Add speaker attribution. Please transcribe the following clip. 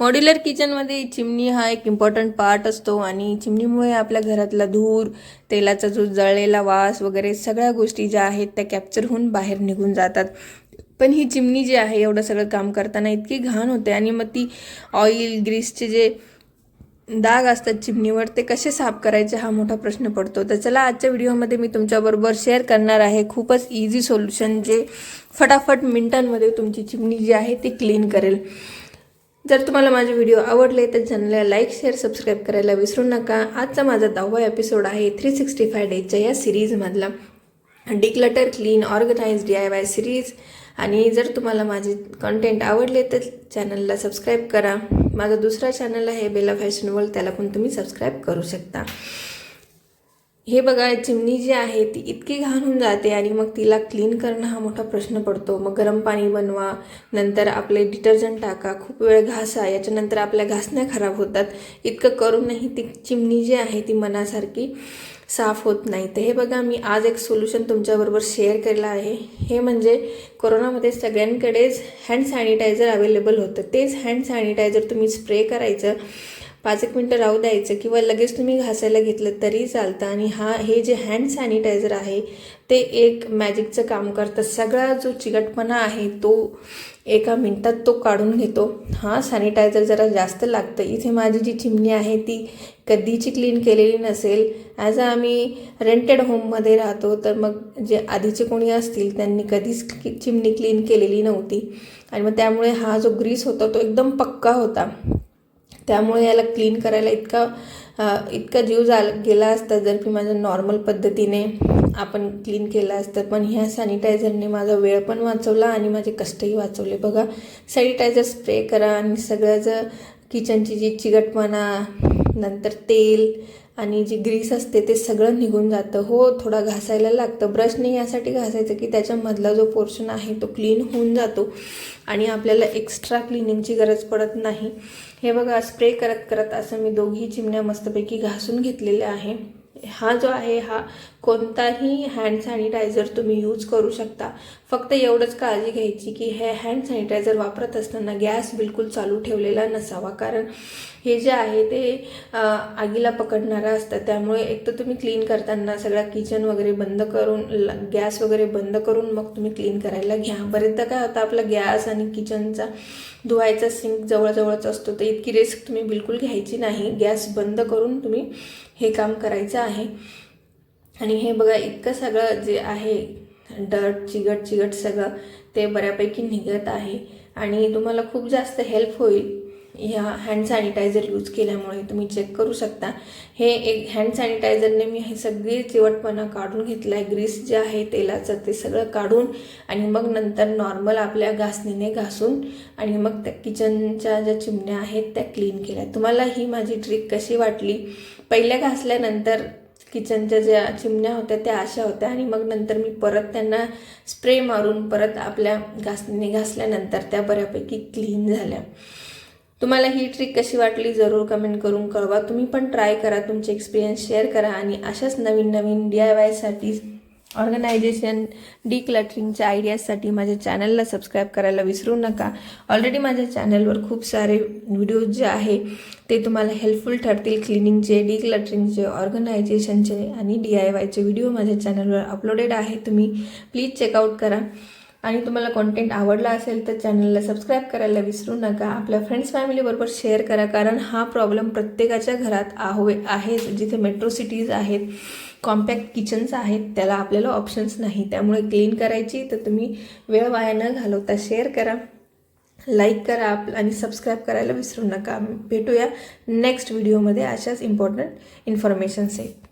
Speaker 1: Modular किचनमध्ये चिमणी हा एक इम्पॉर्टंट पार्ट असतो आणि चिमणीमुळे आपल्या घरातला धूर तेलाचा जो जळलेला वास वगैरे सगळ्या गोष्टी ज्या आहेत त्या कॅप्चर होऊन बाहेर निघून जातात. पण ही चिमणी जी आहे एवढं सगळं काम करताना इतकी घाण होते आणि मग ती ऑइल ग्रीसचे जे दाग असतात चिमणीवर ते कसे साफ करायचे हा मोठा प्रश्न पडतो. तर चला आजच्या व्हिडिओमध्ये मी तुमच्याबरोबर शेअर करणार आहे खूपच इझी सोल्युशन जे फटाफट मिनटांमध्ये तुमची चिमणी जी आहे ती क्लीन करेल. जर तुम्हाला माझे व्हिडिओ आवडले तर चॅनलला लाईक शेअर सबस्क्राईब करायला विसरू नका. आजचा माझा दहावा एपिसोड आहे थ्री सिक्स्टी फाय डेजच्या या सिरीजमधला declutter clean organise D I Y series आणि जर तुम्हाला माझे कंटेंट आवडले तर चॅनलला सबस्क्राईब करा. माझा दुसरा चॅनल आहे बेला फॅशन वर्ल्ड त्याला पण तुम्ही सबस्क्राईब करू शकता. हे बघा चिमणी जी आहे ती इतकी घाण होऊन जाते आणि मग तिला क्लीन करणं हा मोठा प्रश्न पडतो. मग गरम पाणी बनवा नंतर आपले डिटर्जंट टाका खूप वेळ घासा याच्यानंतर आपल्या घासण्या खराब होतात. इतकं करूनही ती चिमणी जी आहे ती मनासारखी साफ होत नाही. तर हे बघा मी आज एक सोल्युशन तुमच्याबरोबर शेअर केलं आहे. हे म्हणजे कोरोनामध्ये सगळ्यांकडेच हँड सॅनिटायझर अवेलेबल होतं. तेच हँड सॅनिटायझर तुम्ही स्प्रे करायचं. पाच एक मिनटं राहू द्यायचं किंवा लगेच तुम्ही घासायला घेतलं तरी चालतं. आणि हा हे जे हँड सॅनिटायझर आहे ते एक मॅजिकचं काम करतं. सगळा जो चिकटपणा आहे तो एका मिनटात तो काढून घेतो. हा सॅनिटायझर जरा जास्त लागतं. इथे माझी जी चिमणी आहे ती कधीची क्लीन केलेली नसेल. ॲज अ आम्ही रेंटेड होममध्ये राहतो तर मग जे आधीचे कोणी असतील त्यांनी कधीच चिमणी क्लीन केलेली नव्हती. आणि मग त्यामुळे हा जो ग्रीस होता तो एकदम पक्का होता. त्यामुळे याला क्लीन करायला इतका इतका जीव जा गेला असता जर की माझ्या नॉर्मल पद्धतीने आपण क्लीन केलं असतं. पण ह्या सॅनिटायझरने माझा वेळ पण वाचवला आणि माझे कष्टही वाचवले. बघा सॅनिटायझर स्प्रे करा आणि सगळ्याचं किचनची जी चिकटपणा नंतर तेल आणि जी ग्रीस असते ते सगळं निघून जातं. हो थोडा घासायला लागतं. ब्रशने यासाठी घासायचं की त्याच्यामधला जो पोर्शन आहे तो क्लीन होऊन जातो आणि आपल्याला एक्स्ट्रा क्लिनिंगची गरज पडत नाही. हे बघा स्प्रे करत करत असं मी दोघी चिमण्या मस्तपैकी घासून घेतलेल्या आहे. हा जो आहे हा कोणताही हँड सॅनिटायझर तुम्ही यूज करू शकता. फक्त एवढंच काळजी घ्यायची की हे हँड सॅनिटायझर वापरत असताना गॅस बिलकुल चालू ठेवलेला नसावा. कारण हे जे आहे ते आगीला पकडणारं असतं. त्यामुळे एक तर तुम्ही क्लीन करताना सगळा किचन वगैरे बंद करून गॅस वगैरे बंद करून मग तुम्ही क्लीन करायला घ्या. बरेचदा काय होतं आपला गॅस आणि किचनचा धुवायचा सिंक जवळजवळच असतो. तर इतकी रिस्क तुम्ही बिलकुल घ्यायची नाही. गॅस बंद करून तुम्ही हे काम करायचं आहे. आणि हे बघा इतकं सगळं जे आहे डर्ट चिगट चिगट सगळं ते बऱ्यापैकी निघत आहे. आणि तुम्हाला खूप जास्त हेल्प होईल ह्या हँड सॅनिटायझर यूज केल्यामुळे. तुम्ही चेक करू शकता. हे एक हँड सॅनिटायझरने मी हे सगळी चिवटपणा काढून घेतला आहे ग्रीस जे आहे तेलाचं ते सगळं काढून आणि मग नंतर नॉर्मल आपल्या घासणीने घासून आणि मग त्या किचनच्या ज्या चिमण्या आहेत त्या क्लीन केल्या. तुम्हाला ही माझी ट्रिक कशी वाटली? पहिल्या घासल्यानंतर किचनच्या ज्या चिमण्या होत्या त्या अशा होत्या. आणि मग नंतर मी परत त्यांना स्प्रे मारून परत आपल्या घासणीने घासल्यानंतर त्या बऱ्यापैकी क्लीन झाल्या. तुम्हाला ही ट्रिक कशी वाटली जरूर कमेंट करून कळवा. तुम्ही पण ट्राय करा तुमचे एक्सपिरियन्स शेअर करा आणि अशाच नवीन नवीन डी आय वायसाठी ऑर्गनायझेशन डिक्लटरिंगच्या आयडियाजसाठी माझ्या चॅनलला सबस्क्राईब करायला विसरू नका. ऑलरेडी माझ्या चॅनलवर खूप सारे व्हिडिओज जे आहे ते तुम्हाला हेल्पफुल ठरतील. क्लिनिंगचे डिक्लटरिंगचे ऑर्गनायझेशनचे आणि डी आय वायचे व्हिडिओ माझ्या चॅनलवर अपलोडेड आहे. तुम्ही प्लीज चेकआउट करा. आणि तुम्हाला कॉन्टेंट आवडला असेल तर चॅनलला सबस्क्राईब करायला विसरू नका. आपल्या फ्रेंड्स फॅमिलीबरोबर शेअर करा कारण हा प्रॉब्लेम प्रत्येकाच्या घरात आहो आहे जिथे मेट्रो सिटीज आहेत कॉम्पॅक्ट किचन्स आहेत त्याला आपल्याला ऑप्शन्स नाही. त्यामुळे क्लीन करायची तर तुम्ही वेळ वाया न घालवता शेअर करा लाईक करा आप आणि सबस्क्राईब करायला विसरू नका. भेटूया नेक्स्ट व्हिडिओमध्ये अशाच इम्पॉर्टंट इन्फॉर्मेशन्स आहेत